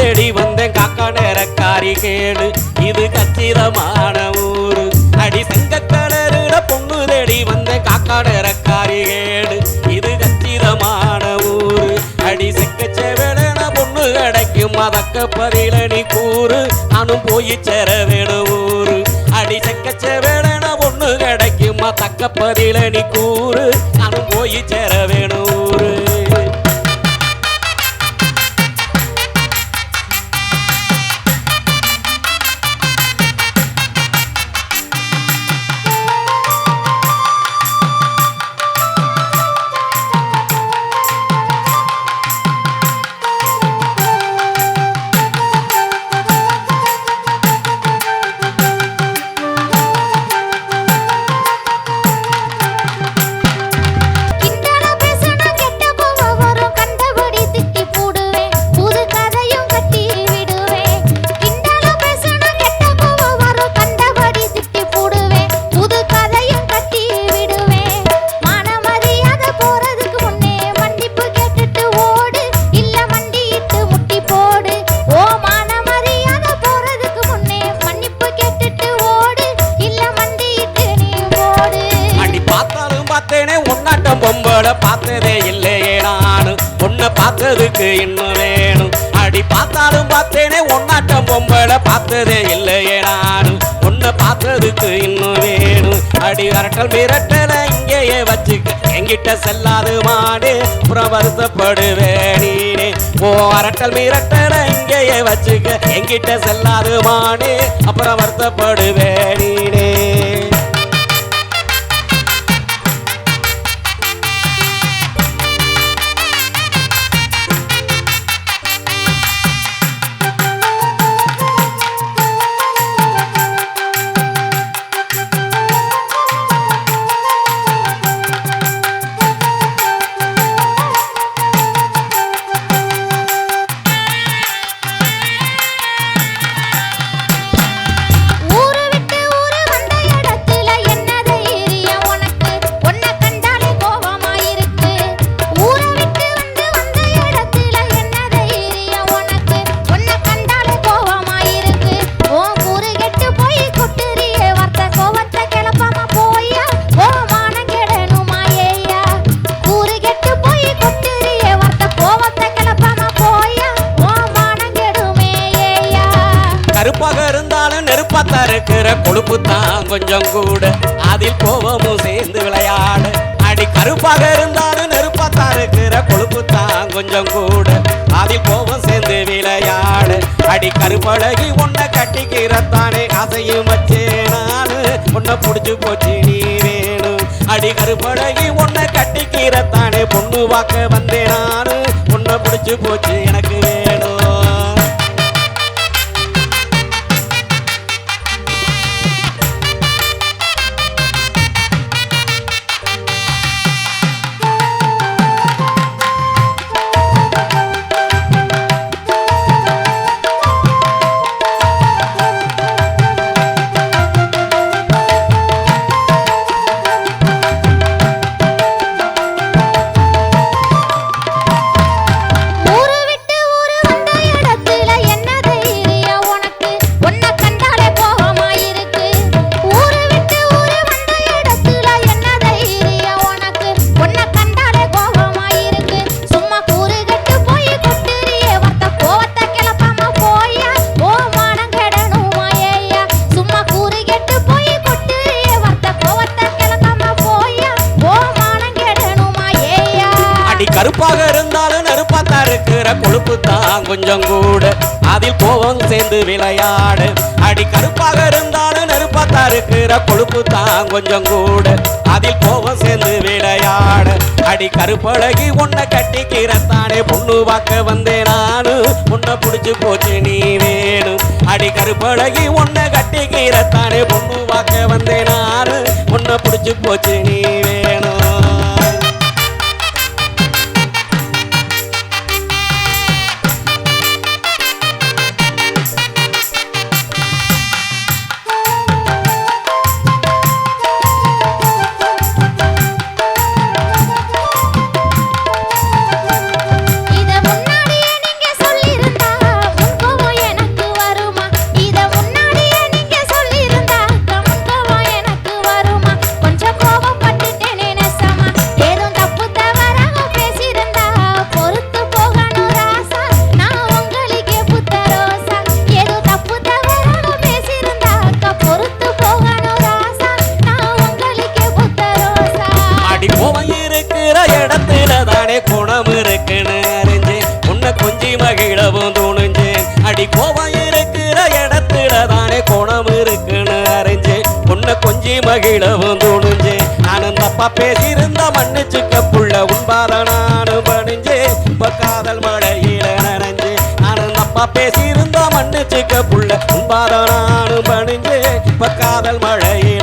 தேடி வந்தேன் காக்கா நேரக்காரி கேடு இது கச்சிதமான ஊரு. அடி செங்க கலருல பொண்ணு தேடி வந்தேன் காக்கா நேரக்காரி கேடு இது கச்சிதமான ஊரு. அடி செக்க பொண்ணு கிடைக்கும் அதக்க பதிலணி கூறு. நானும் போய் சேர வேணும் ஊரு. அடி செக்க பொண்ணு கிடைக்கும் தக்க பதிலணி கூறு. பார்த்ததே இல்லையே நானு. உன்னை பார்த்ததுக்கு இன்னும் வேணும். அடி பார்த்தாலும் பார்த்தேனே உன்னாட்டம் பொம்பளை பார்த்ததே இல்லையே நானு. உன்னை பார்த்ததுக்கு இன்னும் வேணும். அடி அரட்டல் மிரட்டல இங்கேயே வச்சுக்க. எங்கிட்ட செல்லாது மாடு புறம் வருத்தப்படுவேன் நீனே. ஓ அரட்டல் மிரட்டல இங்கேயே வச்சுக்க. என்கிட்ட செல்லாது மாடு அப்புறம் வருத்தப்படுவேன் இருக்கிற கொழுப்பு தான் கொஞ்சம் கூட. அதில் கோபமும் சேர்ந்து விளையாடு. அடி கருப்பாக இருந்தாலும் நெருப்பாத்தான் இருக்கிற கொழுப்பு தான் கொஞ்சம் கூட. அதில் கோபம் சேர்ந்து விளையாடு. அடி கருப்பழகி உன்னை கட்டிக்கிறத்தானே அசையும் வச்சே நானு. உன்னை புடிச்சு போச்சு நீ வேணும் அடி கருப்பழகி உன்னை கட்டிக்கிறத்தானே பொண்ணு வாக்க வந்தேன் நானு. உன்னை புடிச்சு போச்சு எனக்கு கருப்பாக இருந்தாலும் நெருப்பாத்தா இருக்கிற கொழுப்பு தான் கொஞ்சம் கூட. அதில் கோபம் சேர்ந்து விளையாடு. அடி கருப்பாக இருந்தாலும் நெருப்பாத்தா இருக்கிற கொழுப்பு தான் கொஞ்சம் கூட. அதில் கோபம் சேர்ந்து விளையாடு. அடி கருப்பழகி உன்னை கட்டிக்கிறத்தானே பொண்ணு பார்க்க வந்தேன் நானு. உன்னை புடிச்சு போச்சு நீ வேணும் அடி கருப்பழகி உன்னை கட்டிக்கிறத்தானே பொண்ணு பார்க்க வந்தேன் நானு. உன்னை புடிச்சு போச்சு நீ மகிழவும் துணிஞ்சேன் நானும் தப்பா பேசியிருந்த மன்னிச்சுக்க புள்ள உன்பார நானும் பணிஞ்சேன் இப்ப காதல் மழையில நனைஞ்சேன் நானும் தப்பா பேசியிருந்த மன்னிச்சுக்க புள்ள உன்பார நானும் பணிஞ்சேன் இப்ப காதல் மழையில